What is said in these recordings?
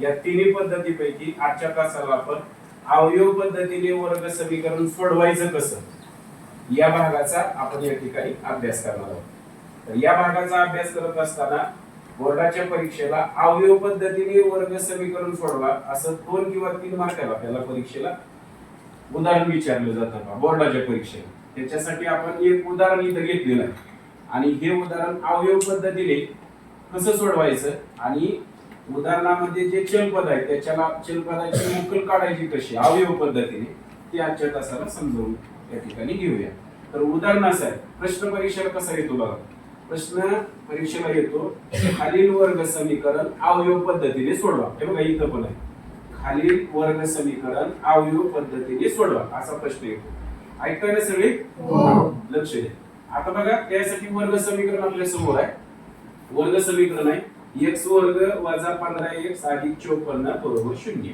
या तिन्ही पद्धतीपैकी आजच्या तासाला आपण अवयव पद्धतीने वर्ग समीकरण सोडवायचं कसं? या भागाचा आपण या ठिकाणी अभ्यास करणार आहोत. तर या भागाचा अभ्यास करत असताना बोर्डाच्या परीक्षेला अवयव पद्धतीने वर्ग समीकरण सोडवा असं दोन किंवा तीन मार्काला आपल्याला परीक्षेला उदाहरण विचारलं जातं का बोर्डाच्या परीक्षेला. त्याच्यासाठी आपण एक उदाहरण इथं घेतलेलं आहे. आणि हे उदाहरण अवयव पद्धतीने कसं सोडवायचं आणि उदाहरणामध्ये जे चलपद आहे त्याच्याला चलपदाची उकल काढायची कशी अवयव पद्धतीने ते आजच्या तासाला समजावून या ठिकाणी घेऊया. तर उदाहरण असं आहे. प्रश्न परीक्षेला कसा येतो बघा? प्रश्न परीक्षेला येतो खालील वर्ग समीकरण अवयव पद्धतीने सोडवा. हे बघा इथं पण आहे. खालील वर्ग समीकरण अवयव पद्धतीने सोडवा. असा प्रश्न येतो. ऐकताय ना सगळे? लक्ष द्या. आता बघा त्यासाठी वर्ग समीकरण आपल्यासमोर आहे. वर्ग समीकरण आहे. एक्स वर्ग वजा पंधरा एक्स अधिक चोपन्न बरोबर शून्य.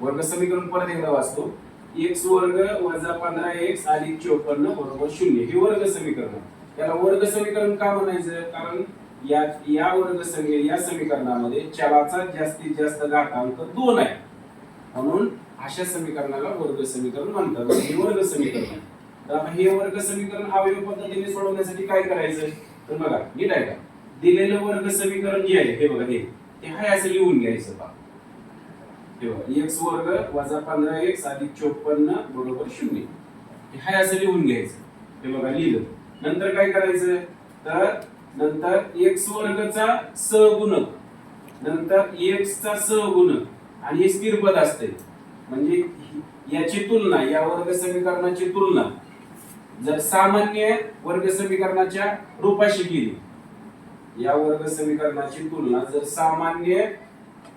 वर्ग समीकरण परत एकदा वाचतो. एक्स वर्ग वजा पंधरा एक्स अधिक चोपन्न बरोबर शून्य. हे वर्ग समीकरण. त्याला वर्ग समीकरण का म्हणायचं? कारण या या वर्ग समी या समीकरणामध्ये चलाचा जास्तीत जास्त घातांक दोन आहे. म्हणून अशा समीकरणाला वर्ग समीकरण म्हणतात. हे वर्ग समीकरण. तर आता हे वर्ग समीकरण अवयव पद्धतीने सोडवण्यासाठी काय करायचं? तर बघा नीट आहे का? दिलेलं वर्ग समीकरण जे आहे हे बघा हे. ते हाय असं लिहून घ्यायचं पहा हे बघा एक्स वर्ग वजा पंधरा एक्स अधिक चोपन्न बरोबर शून्य. हे हाय असं लिहून घ्यायचं. हे बघा लिहिलं. नंतर काय करायचं? तर नंतर एक्स वर्गचा सहगुणक नंतर एक्सचा चा आणि हे स्थिर पद असते म्हणजे याची तुलना या वर्ग समीकरणाची तुलना. जर सामान्य वर्ग समीकरणाच्या रूपाशी केली या वर्ग समीकरणाची तुलना जर सामान्य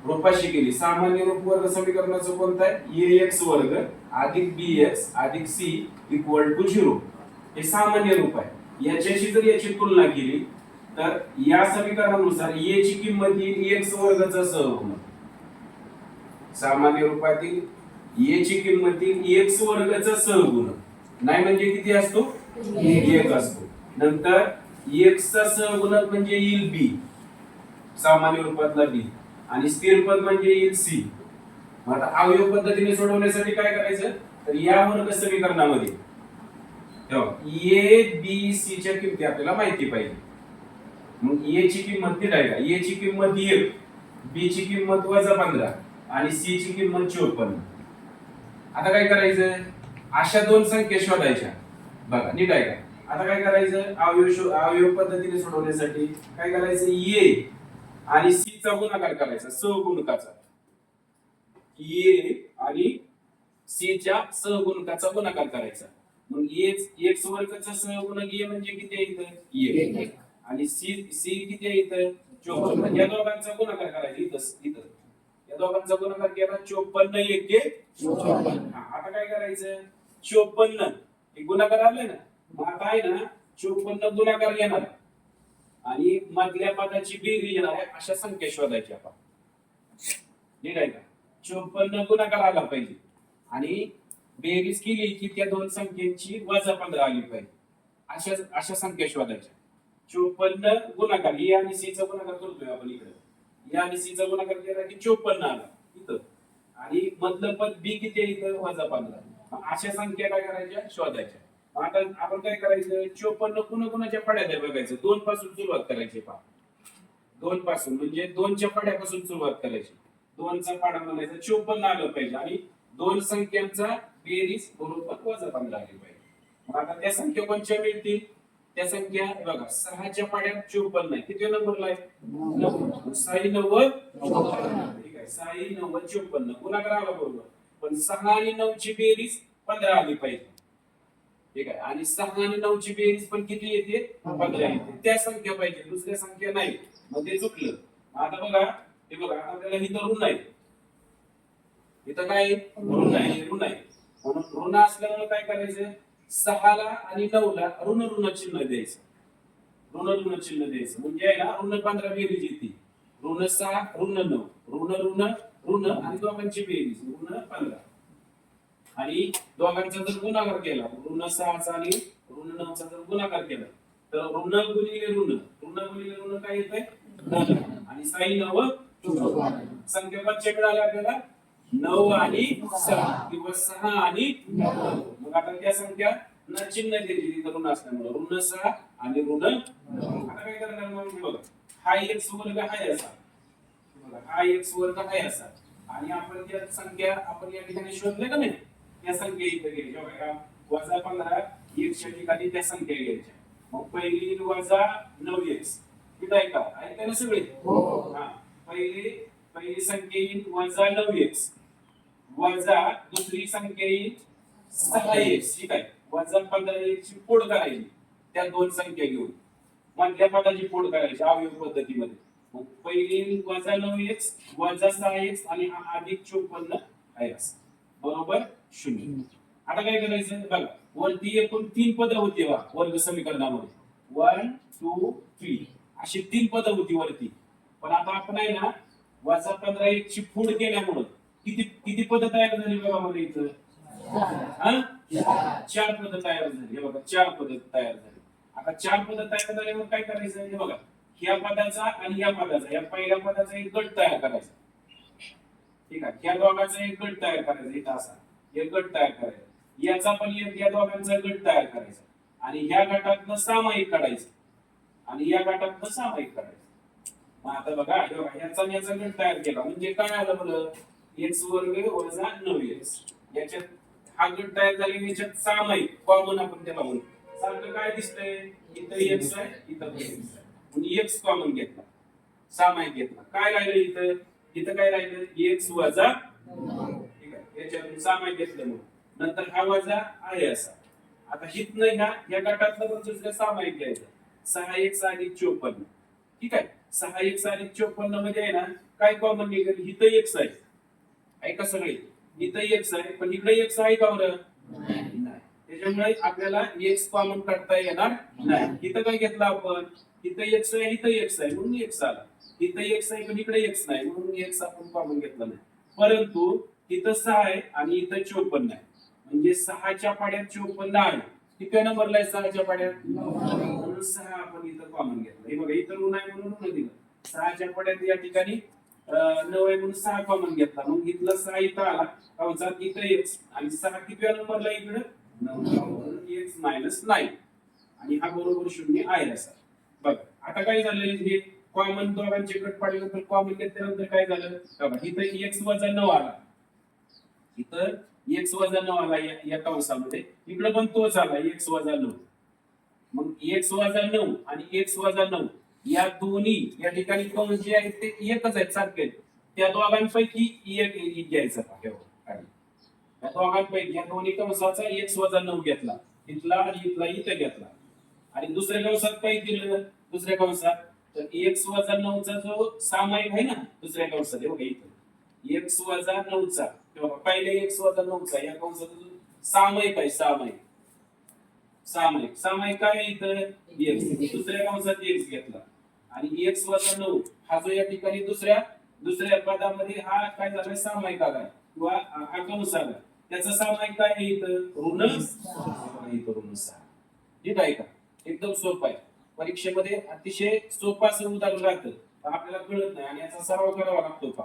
रूपाशी केली सामान्य रूप वर्ग समीकरणाचं कोणतं आहे? ए एक्स वर्ग अधिक बी एक्स अधिक सी इक्वल टू झिरो हे सामान्य रूप आहे. याच्याशी जर याची तुलना केली तर या समीकरणानुसार ए ची किंमत येईल एक्स वर्गाचा सहगुणक सामान्य रूपातील ए ची किंमत येईल एक्स वर्गाचा सहगुणक नाही म्हणजे किती असतो? एक असतो. नंतर एक्सचा सहगुणक म्हणजे येईल बी सामान्य रूपातला बी आणि स्थिर पद म्हणजे येईल सी मग आता अवयव पद्धतीने सोडवण्यासाठी काय करायचं? तर या वर्ग समीकरणामध्ये. ए बी सी च्या किमती आपल्याला माहिती पाहिजे. मग ए ची किंमत किती आहे? का ए ची किंमत एक बी ची किंमत वजा पंधरा आणि सी ची किंमत चोपन्न. आता काय करायचं? अशा दोन संख्या शोधायच्या. बघा नीट आहे का आता काय करायचं? अवयव अवयव पद्धतीने सोडवण्यासाठी काय करायचं? ए आणि सी चा गुणाकार करायचा. सहगुणकाचा ए आणि सी च्या सहगुणकाचा गुणाकार करायचा. मग एक्स वर्गाचा सहगुणक ए म्हणजे किती आहे इथं? ए आणि सी सी किती आहे इथं? चोपन्न. या दोघांचा गुणाकार करायचा. इथं इथं. या दोघांचा गुणाकार केला चोपन्न एके आता काय करायचं? चोपन्न. हे गुणाकार आले ना? मग आता आहे ना चोपन्न गुणाकार येणार आणि मधल्या पदाची बेरीज येणार आहे अशा संख्या शोधायच्या आपण. ठीक आहे का? चोपन्न गुणाकार आला पाहिजे. आणि बेरीज केली की त्या दोन संख्येची वजा पंधरा आली पाहिजे. अशा अशा संख्या शोधायच्या. चोपन्न गुणाकार ए आणि सी चा गुणाकार करतोय आपण इकडे. ए आणि सी चा गुणाकार केला की चोपन्न आला इथं. आणि मधलं पद बी किती इथं? वजा पंधरा. अशा संख्या काय करायच्या? शोधायच्या. आता आपण काय करायचं? चोपन्न कुणा कुणाच्या पड्यात आहे बघायचं. दोन पासून सुरुवात करायची पहा. दोन पासून म्हणजे दोनच्या पड्यापासून सुरुवात करायची. दोनचा पाडा म्हणायचा चोपन्न आलं पाहिजे. आणि दोन संख्यांचा बेरीज बरोबर वजा पंधरा आली पाहिजे. मग आता त्या संख्या कोणत्या मिळतील? त्या संख्या बघा सहाच्या पाड्यात चोपन्न आहे. किती नंबरला आहे? साई नव्वद? ठीक आहे. साई नव्वद चोपन्न. गुणाकार आला बरोबर. पण सहा आणि नऊ ची बेरीज पंधरा आली पाहिजे. ठीक आहे. आणि सहा आणि नऊ ची बेरीज पण किती येते? पंधरा येते. त्या संख्या पाहिजे. दुसऱ्या संख्या नाही. मग ते चुकलं. आता बघा. हे बघा. आता आपल्याला इथं ऋण आहे. इथं काय ऋण आहे. ऋण आहे. म्हणून ऋण असल्यामुळे काय करायचं? सहाला आणि नऊला ऋण ऋण चिन्ह द्यायचं. ऋण ऋण चिन्ह द्यायचं. म्हणजे आहे ना ऋण पंधरा बेरीज येते. ऋण सहा ऋण नऊ. ऋण ऋण ऋण आणि दोघांची बेरीज. ऋण पंधरा. आणि दोघांचा जर गुणाकार केला ऋण सहाचा आणि ऋण नऊचा जर गुणाकार केला तर ऋण गुणिले ऋण. ऋण गुणिले ऋण काय येत आणि साई नव संख्या कोणत्या आल्या आपल्याला? नऊ आणि सहा. किंवा सहा आणि मग आता त्या संख्या न चिन्ह दिलेली ऋण असल्यामुळे. ऋण सहा आणि ऋण आता काय करणार मग बघा. हा एक्स वर्ग हाय असा. हा एक्स वर्ग हाय असा. आणि आपण त्या संख्या आपण या ठिकाणी शोधले का नाही? त्या संख्या इथे घ्यायच्या बघा. वजा पंधरा एक्सच्या ठिकाणी त्या संख्या घ्यायच्या. मग पहिली वजा नऊ एक्स ठीक आहे का ऐका ना सगळे? हा पहिली पहिली संख्या येईल वजा नऊ एक्स वजा दुसरी संख्या येईल सहा एक्स ठीक आहे. वजा पंधरा एक्स ची फोड करायची. त्या दोन संख्या घेऊन. मधल्या पदाची फोड करायची? अवयव पद्धतीमध्ये. मग पहिली वजा नऊ एक्स वजा सहा एक्स आणि हा अधिक चोपन्न आहे. बरोबर? शून्य. आता काय करायचं? बघा वरती एकूण तीन पदं होती बा वर्ग समीकरणामध्ये. वन टू थ्री अशी तीन पदं होती वरती. पण आता आपण आहे ना वजा पंधरा एक ची फूड केल्यामुळं किती किती पद तयार झाली बघा मला इथं? हा? चार पद तयार झाली. हे बघा चार पद तयार झाली. आता चार पद तयार झाल्यावर काय करायचं? हे बघा ह्या पदाचा आणि या पदाचा या पहिल्या पदाचा एक गट तयार करायचा. ठीक आहे? या दोघांचा एक गट तयार करायचा इथं असा. एक गट तयार करायचा. याचा पण एक या दोघांचा गट तयार करायचा. आणि ह्या गटातनं सामायिक काढायचं. आणि या गटातनं सामायिक काढायचं. मग आता बघा याचा याचा गट तयार केला. म्हणजे काय आलं बरं? एक्स वर्ग वजा नऊ एक्स याच्यात हा गट तयार झाले याच्यात सामायिक कॉमन आपण त्याला म्हणतो. सारखं काय दिसतंय? इथं एक्स आहे इथं एक्स आहे. आणि एक्स कॉमन घेतला. सामायिक घेतला. काय राहिलं इथं? इथं काय राहिलं? एक्स वजा त्याच्यातून आहे सामायिक घेतलं म्हणून नंतर हा वजा आहे असा आता हितनं ह्या या गटातलं पण दुसऱ्या सामायिक घ्यायचं सहा एक अधिक चोपन्न ठीक आहे सहा एक अधिक चोपन्नमध्ये आहे ना काय कॉमन निघेल एक एक्स आहे ऐका सगळे इथं एक आहे पण इकडे एक्स आहे का बरं त्याच्यामुळे आपल्याला एक्स कॉमन काढता येणार नाही इथं काय घेतलं आपण इथं एक्स आहे इथं एक्स आहे म्हणून एक्स आला इथं एक्स आहे पण इकडे एक्स नाही म्हणून एक्स आपण कॉमन घेतला नाही परंतु इथं सहा आहे आणि इथं चोपन्न आहे. म्हणजे सहाच्या पाड्यात चोपन्न आहे. किती नंबरला आहे सहाच्या पाड्यात? म्हणून सहा आपण इथं कॉमन घेतलं. हे बघा इथं ऋण आहे म्हणून ऋण दिलं. सहाच्या पाड्यात या ठिकाणी नऊ आहे म्हणून सहा कॉमन घेतला. मग इथला सहा इथं आला. कंसात इथं एक्स आणि सहा किती नंबरला इकडं? नऊ. एक्स मायनस नाईन आणि हा बरोबर शून्य आहे असा. बघा आता काय झालं हे कॉमन दोघांचे कट पाडल्यानंतर कॉमन घेतल्यानंतर काय झालं? इथं एक्स वजा नऊ आला. इथं एक्स वजा नऊ आला या या कंसामध्ये इकडं पण तोच आला एक्स वजा नऊ. मग एक्स वजा नऊ आणि एक्स वजा नऊ या दोन्ही या ठिकाणी कंस जे आहेत ते एकच आहेत सारखे. आहेत. त्या दोघांपैकी एक घ्यायचा त्या दोघांपैकी या दोन्ही कंसाचा एक्स वजा नऊ घेतला. इथला आणि इथला इथं घेतला. आणि दुसऱ्या कंसात काही दिलं दुसऱ्या कंसात. तर एक्स वजा नऊचा जो सामायिक आहे ना दुसऱ्या कंसात. हे बघा इथं. एक्स वजा नऊचा. तेव्हा पहिले एक्स वजा नऊचा. या कंसाचा सामायिक आहे सामायिक. सामायिक. सामायिक काय आहे इथं? एक्स दुसऱ्या कंसात एक्स घेतला. आणि एक्स वजा नऊ. हा जो या ठिकाणी दुसऱ्या दुसऱ्या पदामध्ये हा काय झालाय? सामायिक आलाय किंवा हा कंस आला त्याचा सामायिक काय आहे इथं? ऋण ऋण सहा ठीक आहे का? एकदम सोपं आहे. परीक्षेमध्ये अतिशय सोपं असं उदाहरण राहतं. आपल्याला कळत नाही. आणि याचा सराव करावा लागतो का?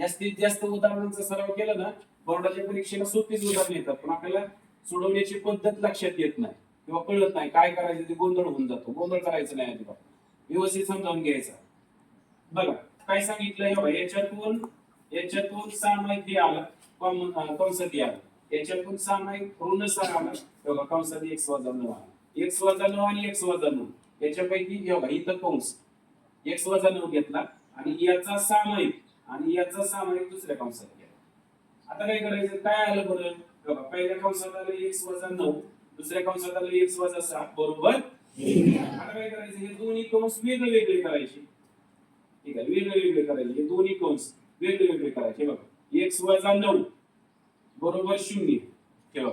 जास्तीत जास्त उदाहरणांचा सराव केला ना बोर्डाच्या परीक्षेला सोपीच उदाहरण येतात. पण आपल्याला सोडवण्याची पद्धत लक्षात येत नाही किंवा कळत नाही काय करायचं ते गोंधळ होऊन जातो. गोंधळ करायचं नाही अजिबात. व्यवस्थित समजावून घ्यायचा. बघा काय सांगितलं याच्यातून याच्यातून सामायिक आला. कॉमन कंसात आला. याच्यातून सामायिक ऋण सहा आला. बघा कंसात एक्स वजा नऊ आला. एक्स वजा नऊ आणि एक्स वजा नऊ याच्यापैकी हे बघा इथं कंस. एक्स वजा नऊ घेतला आणि याचा सामायिक. आणि याचा सामायिक दुसऱ्या कंसात गेला आता काय करायचं? काय आलं बरं? बघा पहिल्या कंसात आलं एक्स वजा नऊ दुसऱ्या कंसात आलं एक्स वजा सात बरोबर? आता काय करायचं? हे दोन्ही कंस वेगळे वेगळे करायचे. ठीक आहे वेगळे वेगळे करायचे. हे दोन्ही कंस वेगळे वेगळे करायचे बघा एक्स वजा नऊ बरोबर शून्य. ठेवा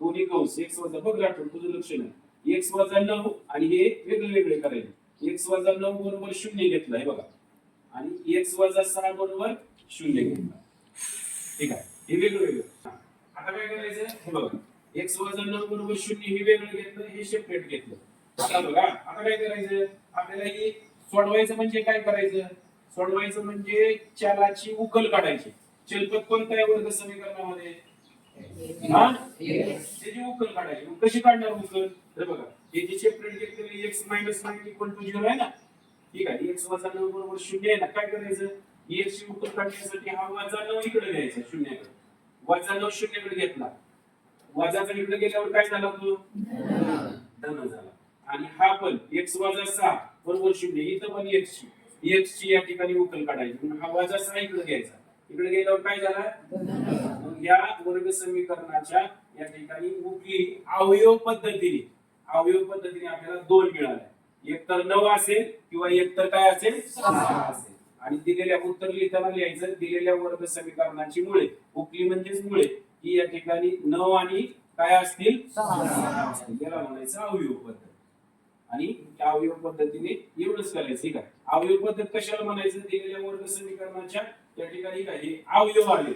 दोन्ही कंस एक्स वजा बघ राठोड तुझं लक्ष नाही. एक्स वजा नऊ आणि हे वेगळे वेगळे करायचे. एक्स वजा नऊ बरोबर शून्य घेतलं हे बघा. आणि एक्स वजा सहा बरोबर शून्य घेतला ठीक आहे? हे वेगळं वेगळं. आता काय करायचं? हे बघा. एक्स वजा नऊ बरोबर शून्य हे वेगळं घेतलं हे सेपरेट घेतलं. आता बघा. आता काय करायचं? आपल्याला हे सोडवायचं म्हणजे काय करायचं? सोडवायचं म्हणजे चलाची उकल काढायची. चलपद कोणता आहे वर्ग समीकरणामध्ये? हा? त्याची उकल काढायची. कशी काढणार उकल? तर बघा. हे जे सेपरेट घेतलेली X minus nine equal to zero आहे ना ठीक आहे. एक्स वजा नऊ बरोबर शून्य आहे ना. काय करायचं? एक्स ची उकल काढण्यासाठी हा वजा नऊ इकडे घ्यायचा शून्याकडे. वजा नऊ शून्याकडे घेतला. वजाचा इकडे गेल्यावर काय झाला तो धन झाला. आणि हा पण एक्स वजा सहा बरोबर शून्य. इथं पण एक्स ची. एक्स ची या ठिकाणी उकल काढायची. म्हणून हा वजा सहा इकडे घ्यायचा. इकडे गेल्यावर काय झाला? मग या वर्ग समीकरणाच्या या ठिकाणी उकली अवयव पद्धतीने. अवयव पद्धतीने आपल्याला दोन मिळाले. एकतर नऊ असेल किंवा एक तर काय असेल सहा असेल. आणि दिलेल्या उत्तर लिहिताना लिहायचं दिलेल्या वर्ग समीकरणाची मुळे उपली म्हणजेच मुळे ही या ठिकाणी नऊ आणि काय असतील याला म्हणायचं अवयव पद्धत. आणि त्या अवयव पद्धतीने एवढंच करायचं ठीक आहे? अवयव पद्धत कशाला म्हणायचं? दिलेल्या वर्ग समीकरणाच्या त्या ठिकाणी काय हे अवयव आले.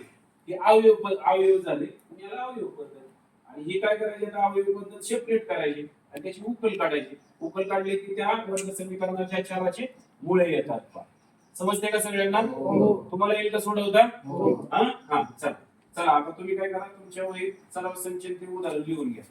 हे अवयव अवयव झाले. याला अवयव पद्धत. आणि हे काय करायचे? अवयव पद्धत सेपरेट करायची. आणि त्याची उकल काढायची. उकल काढली की त्या वर्ग समीकरणाच्या चाराचे मुळे येतात. समजते का सगळ्यांना? तुम्हाला येईल का सोडवता? हा. हा? चला. चला आता तुम्ही काय करा तुमच्या वही सराव संचित उदाहरण लिहून घ्या.